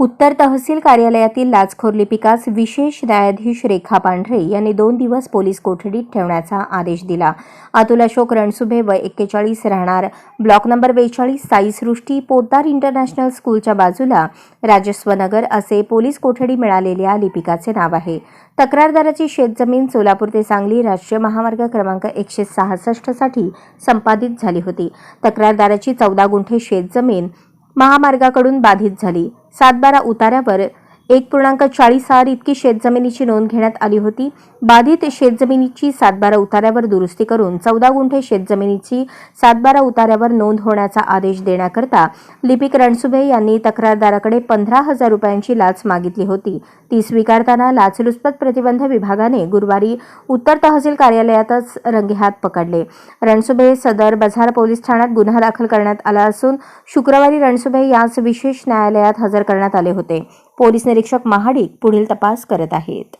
उत्तर तहसील कार्यालयातील लाचखोर लिपिकास विशेष न्यायाधीश रेखा पांढरे यांनी दोन दिवस पोलीस कोठडीत ठेवण्याचा आदेश दिला. अतुल अशोक रणसुभे व एक्केचाळीस राहणार. ब्लॉक नंबर बेचाळीस साईसृष्टी पोद्दार इंटरनॅशनल स्कूलच्या बाजूला राजस्वनगर असे पोलीस कोठडी मिळालेल्या लिपिकाचे नाव आहे. तक्रारदाराची शेतजमीन सोलापूर ते सांगली राष्ट्रीय महामार्ग क्रमांक एकशे सहासष्टसाठी संपादित झाली होती. तक्रारदाराची चौदा गुंठे शेतजमीन महामार्गाकडून बाधित झाली. सातबारा उतार्यावर एक पूर्णांक चाळीस आर इतकी शेतजमिनीची नोंद घेण्यात आली होती. बाधित शेतजमिनीची सातबारा उतार्यावर दुरुस्ती करून चौदा गुंठे शेतजमिनीची सातबारा उतार्यावर नोंद होण्याचा आदेश देण्याकरता लिपिक रणसुभे यांनी तक्रारदाराकडे पंधरा हजार रुपयांची लाच मागितली होती. ती स्वीकारताना लाचलुचपत प्रतिबंध विभागाने गुरुवारी उत्तर तहसील कार्यालयातच रंगेहात पकडले. रणसुभे सदर बझार पोलीस ठाण्यात गुन्हा दाखल करण्यात आला असून शुक्रवारी रणसुभे यास विशेष न्यायालयात हजर करण्यात आले होते. पोलीस निरीक्षक महाडिक पुढील तपास करत आहेत.